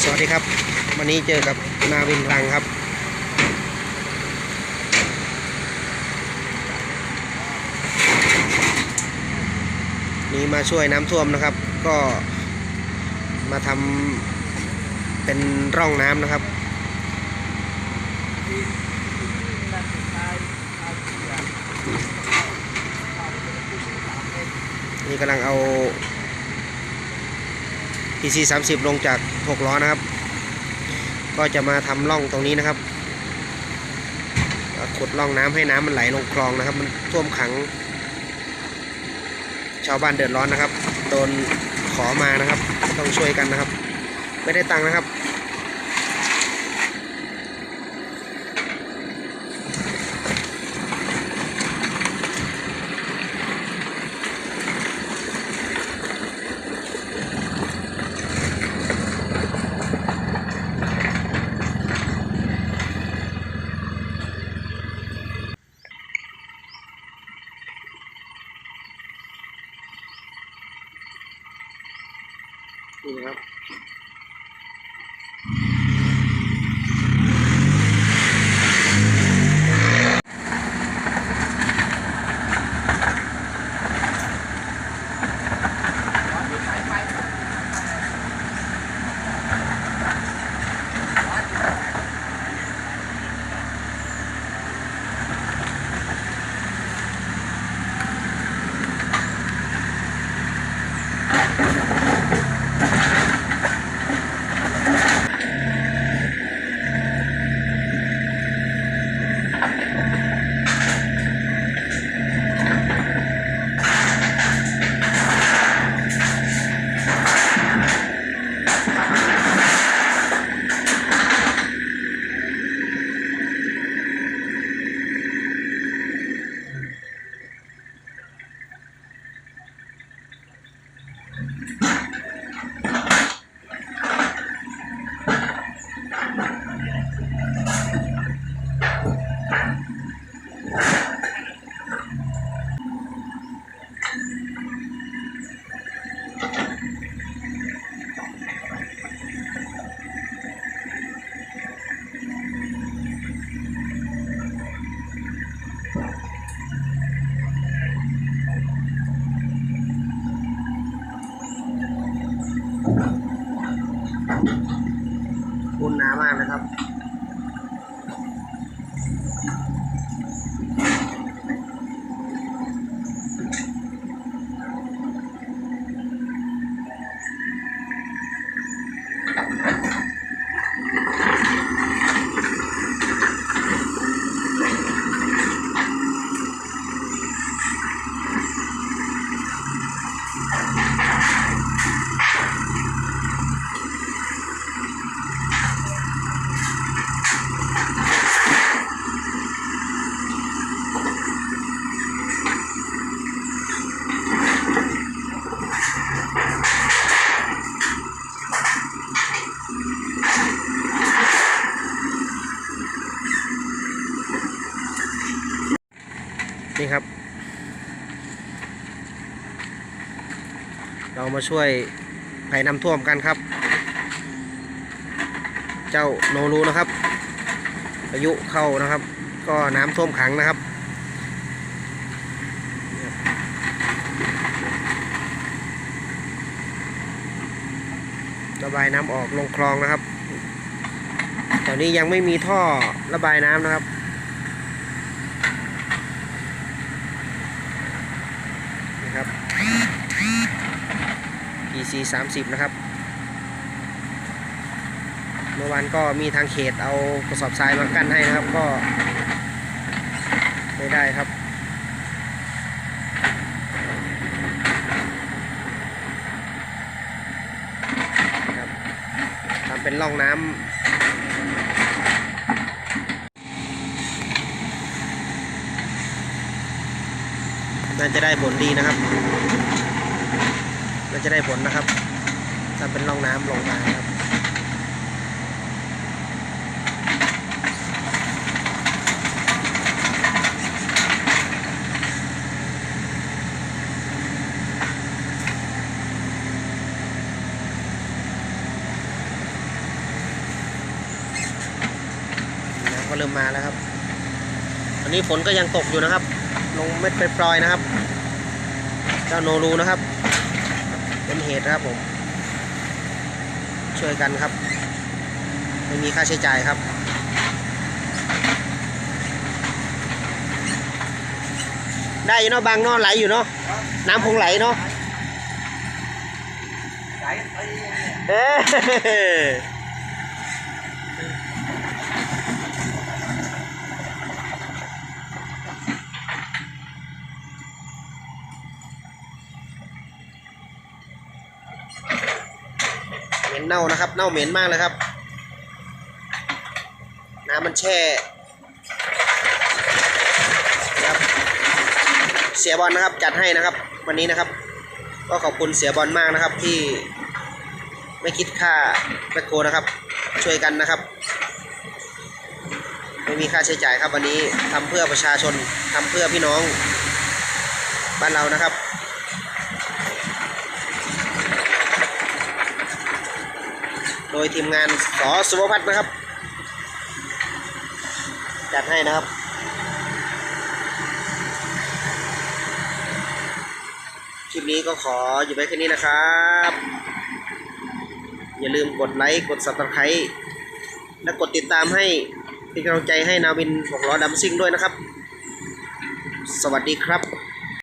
สวัสดีครับ วันนี้เจอกับนาวินรังครับ นี่มาช่วยน้ำท่วมนะครับ ก็มาทำเป็นร่องน้ำนะครับนี่กำลังเอา PC 30 ลงจาก 6 ล้อนะครับ ก็จะมาทำร่องตรงนี้นะครับขุดร่องน้ำให้น้ำมันไหลลงคลองนะครับ มันท่วมขัง ชาวบ้านเดือดร้อนนะครับ โดนขอมานะครับ ต้องช่วยกันนะครับ ไม่ได้ตังค์นะครับ 了。 ปูนหนามากนะครับ นี่ครับ เรามาช่วยภัยน้ำท่วมกันครับ เจ้าโนรูนะครับพายุเข้านะครับ ก็น้ำท่วมขังนะครับระบายน้ำออกลงคลองนะครับแถวนี้ยังไม่มีท่อระบายน้ำนะครับ PC 30นะครับ เมื่อวานก็มีทางเขตเอากระสอบทรายมากั้นให้นะครับก็ไม่ได้ครับครับทำเป็นร่องน้ำน่าจะได้ผลดีนะครับ ราจะได้ผลนะครับถ้าเป็นร่องน้ำลงมาครับก็เริ่มมาแล้วครับวันนี้ฝนก็ยังตกอยู่นะครับ ลงเม็ดไปปลอยนะครับ เจ้าโนรูนะครับ ตุนะครับผม ช่วยกันครับ ไม่มีค่าใช้จ่ายครับ ได้อยู่เนาะบางเนาะไหลอยู่เนาะน้ำคงไหลเนาะไหลไปเนี่ยเอ้ ยเน่านะครับ เน่าเหม็นมากเลยครับ น้ำมันแช่ครับ เสียบอลนะครับจัดให้นะครับ วันนี้นะครับ ก็ขอบคุณเสียบอลมากนะครับที่ไม่คิดค่าแมคโครนะครับ ช่วยกันนะครับ ไม่มีค่าใช้จ่ายครับวันนี้ทำเพื่อประชาชนทำเพื่อพี่น้องบ้านเรานะครับ โดยทีมงานสอสุภพัฒน์นะครับ จัดให้นะครับ คลิปนี้ก็ขออยู่ไว้แค่นี้นะครับ อย่าลืมกดไลค์ กด subscribe และกดติดตามให้เป็นกำลังใจให้นาวินหกล้อดำซิ่งด้วยนะครับ สวัสดีครับ